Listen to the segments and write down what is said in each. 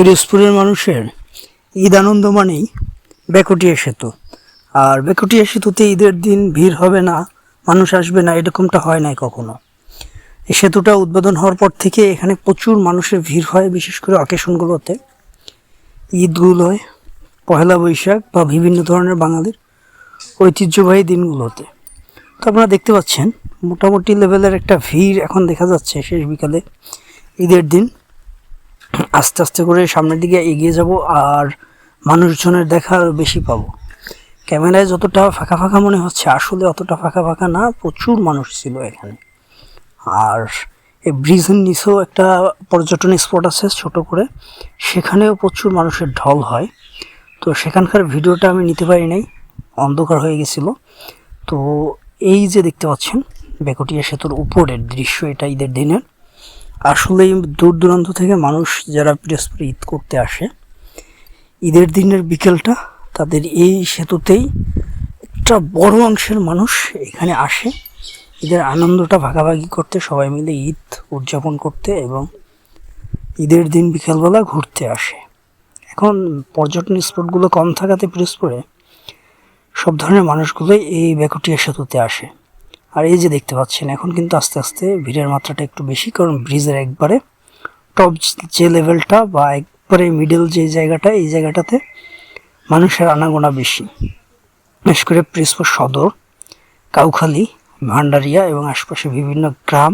পিরোজপুরের মানুষের ঈদ আনন্দ মানেই বেকুটিয়া সেতু। আর বেকুটিয়া সেতুতে ঈদের দিন ভিড় হবে না, মানুষ আসবে না, এরকমটা হয় নাই কখনো। এই সেতুটা উদ্বোধন হওয়ার পর থেকে এখানে প্রচুর মানুষের ভিড় হয়, বিশেষ করে অকেশনগুলোতে ঈদগুলোয় পহেলা বৈশাখ বা বিভিন্ন ধরনের বাঙালির ঐতিহ্যবাহী দিনগুলোতে। তো আপনারা দেখতে পাচ্ছেন, মোটামুটি লেভেলের একটা ভিড় এখন দেখা যাচ্ছে শেষ বিকালে ঈদের দিন। আস্তে আস্তে করে সামনের দিকে এগিয়ে যাব আর মানুষজনের দেখা আরও বেশি পাবো। ক্যামেরায় যতটা ফাঁকা ফাঁকা মনে হচ্ছে, আসলে অতটা ফাঁকা ফাঁকা না, প্রচুর মানুষ ছিল এখানে। আর এই ব্রিজের নিচেও একটা পর্যটন স্পট আছে ছোট করে, সেখানেও প্রচুর মানুষের ঢল হয়। তো সেখানকার ভিডিওটা আমি নিতে পারি নাই, অন্ধকার হয়ে গেছিল। তো এই যে দেখতে পাচ্ছেন, বেকটিয়া সেতুর উপরের দৃশ্য এটা ঈদের দিনের। আসলেই দূর দূরান্ত থেকে মানুষ যারা পিরোজপুরে ঈদ করতে আসে, ঈদের দিনের বিকেলটা তাদের এই সেতুতেই একটা বড় অংশের মানুষ এখানে আসে। ঈদের আনন্দটা ভাগাভাগি করতে, সবাই মিলে ঈদ উদযাপন করতে এবং ঈদের দিন বিকেলবেলা ঘুরতে আসে। এখন পর্যটন স্পটগুলো কম থাকাতে পিরোজপুরে সব ধরনের মানুষগুলোই এই বেকুটিয়া সেতুতে আসে। আর এই যে দেখতে পাচ্ছেন, এখন কিন্তু আস্তে আস্তে ভিড়ের মাত্রাটা একটু বেশি, কারণ ব্রিজের একবারে টপ যে লেভেলটা বা একবারে মিডল যে জায়গাটা, এই জায়গাটাতে মানুষের আনাগোনা বেশি। বিশেষ করে প্রিসপুর সদর, কাউখালী, ভান্ডারিয়া এবং আশপাশে বিভিন্ন গ্রাম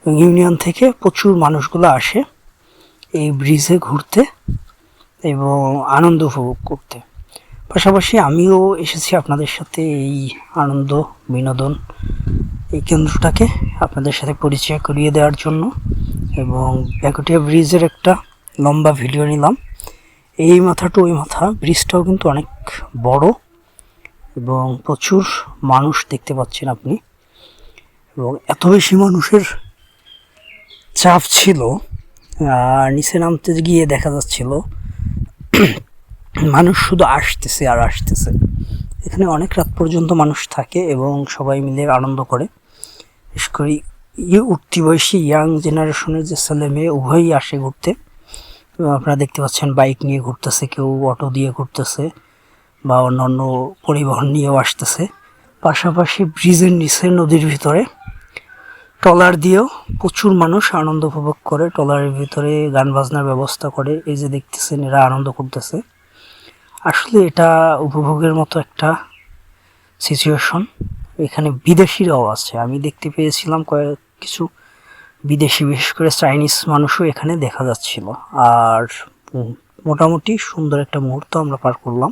এবং ইউনিয়ন থেকে প্রচুর মানুষগুলো আসে এই ব্রিজে ঘুরতে এবং আনন্দ উপভোগ করতে। পাশাপাশি আমিও এসেছি আপনাদের সাথে এই আনন্দ, বিনোদন এই কেন্দ্রটাকে আপনাদের সাথে পরিচয় করিয়ে দেওয়ার জন্য এবং ব্যাকটিয়া ব্রিজের একটা লম্বা ভিডিও নিলাম। এই মাথা টু ওই মাথা, ব্রিজটাও কিন্তু অনেক বড় এবং প্রচুর মানুষ দেখতে পাচ্ছেন আপনি। এবং এত বেশি মানুষের চাপ ছিল নিচে নামতে গিয়ে দেখা যাচ্ছিল। মানুষ শুধু আসতেছে আর আসতেছে। এখানে অনেক রাত পর্যন্ত মানুষ থাকে এবং সবাই মিলে আনন্দ করে। বিশেষ করে উঠতি বয়সী ইয়াং জেনারেশনের যে ছেলে মেয়ে উভয়ই আসে ঘুরতে। আপনারা দেখতে পাচ্ছেন বাইক নিয়ে ঘুরতেছে, কেউ অটো দিয়ে ঘুরতেছে বা অন্যান্য পরিবহন নিয়েও আসতেছে। পাশাপাশি ব্রিজের নিচে, নদীর ভিতরে ট্রলার দিয়েও প্রচুর মানুষ আনন্দ উপভোগ করে। ট্রলারের ভিতরে গান বাজনার ব্যবস্থা করে। এই যে দেখতেছেন এরা আনন্দ করতেছে। আসলে এটা উপভোগের মতো একটা সিচুয়েশন এখানে বিদেশিরাও আছে। আমি দেখতে পেয়েছিলাম কয়েক কিছু বিদেশি, বিশেষ করে চাইনিজ মানুষও এখানে দেখা যাচ্ছিল। আর মোটামুটি সুন্দর একটা মুহূর্ত আমরা পার করলাম।